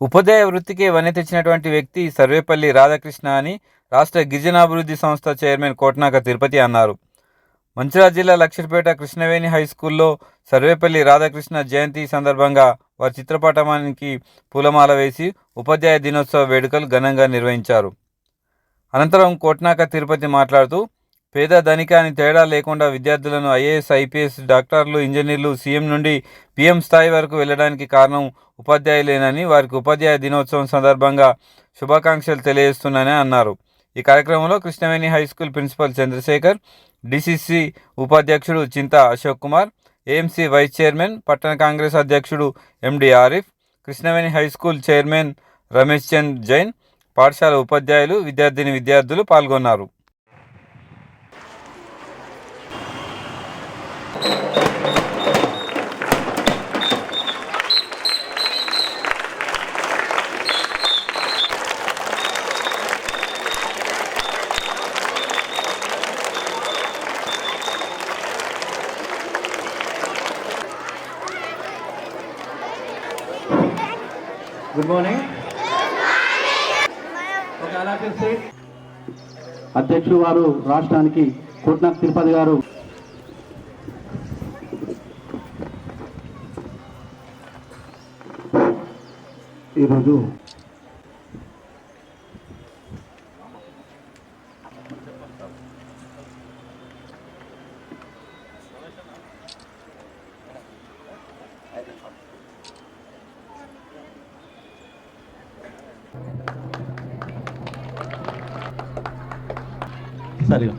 ఉపాధ్యాయ వృత్తికి వన్నె తెచ్చినటువంటి వ్యక్తి సర్వేపల్లి రాధాకృష్ణ అని రాష్ట్ర గిరిజనాభివృద్ధి సంస్థ చైర్మన్ కోట్నాక తిరుపతి అన్నారు. మంచిర్యాల జిల్లా లక్షిపేట కృష్ణవేణి హై స్కూల్లో సర్వేపల్లి రాధాకృష్ణ జయంతి సందర్భంగా వారి చిత్రపటానికి పూలమాల వేసి ఉపాధ్యాయ దినోత్సవ వేడుకలు ఘనంగా నిర్వహించారు. అనంతరం కోట్నాక తిరుపతి మాట్లాడుతూ పేద ధనిక అని తేడా లేకుండా విద్యార్థులను ఐఏఎస్ ఐపీఎస్ డాక్టర్లు ఇంజనీర్లు సీఎం నుండి పీఎం స్థాయి వరకు వెళ్ళడానికి కారణం ఉపాధ్యాయులేనని వారికి ఉపాధ్యాయ దినోత్సవం సందర్భంగా శుభాకాంక్షలు తెలియజేస్తున్నానని అన్నారు. ఈ కార్యక్రమంలో Krishnaveni high school principal Chandrasekhar DCC ఉపాధ్యక్షుడు Chinta Ashok Kumar AMC vice chairman పట్టణ కాంగ్రెస్ అధ్యక్షుడు MD Arif Krishnaveni high school chairman Ramesh Chand Jain పాఠశాల ఉపాధ్యాయులు విద్యార్థిని విద్యార్థులు పాల్గొన్నారు. గుడ్ మార్నింగ్ అధ్యక్షుడు వారు రాష్ట్రానికి కోట్నాక్ తిరుపతి గారు. ఈరోజు Salió.